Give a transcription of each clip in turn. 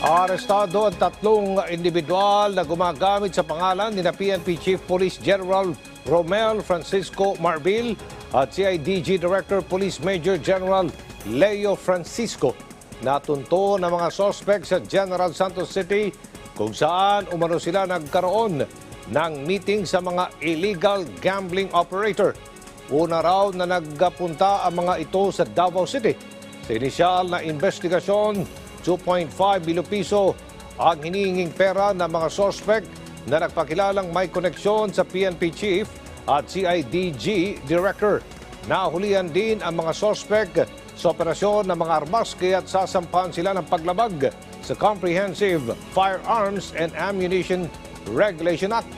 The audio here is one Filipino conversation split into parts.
Arestado ang tatlong individual na gumagamit sa pangalan ni na PNP Chief Police General Romel Francisco Marbil at CIDG Director Police Major General Leo Francisco. Natunto ng mga sospek sa General Santos City kung saan umano sila nagkaroon ng meeting sa mga illegal gambling operator. Una raw na nagpunta ang mga ito sa Davao City. Sa inisyal na investigasyon, 2.5 bilyon piso ang hinihinging pera ng mga sospek na nagpakilalang may koneksyon sa PNP Chief at CIDG Director. Nahulihan din ang mga sospek sa operasyon ng mga armas kaya't sasampahan sila ng paglabag sa Comprehensive Firearms and Ammunition Regulation Act.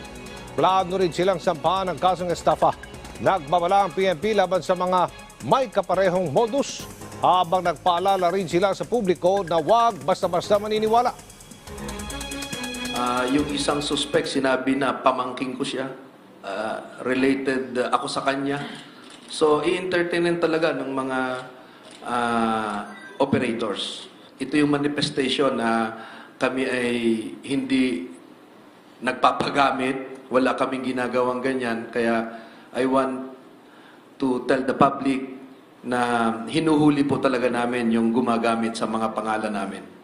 Plano rin silang sampahan ng kasong estafa. Nagbabala ang PNP laban sa mga may kaparehong modus habang nagpaalala rin sila sa publiko na huwag basta-basta maniniwala. Ah, yung isang suspect, sinabi na pamangking ko siya. Ah, related ah, ako sa kanya. So, i-entertainin talaga ng mga ah, operators. Ito yung manifestation na kami ay hindi nagpapagamit, wala kaming ginagawang ganyan. Kaya I want to tell the public na hinuhuli po talaga namin yung gumagamit sa mga pangalan namin.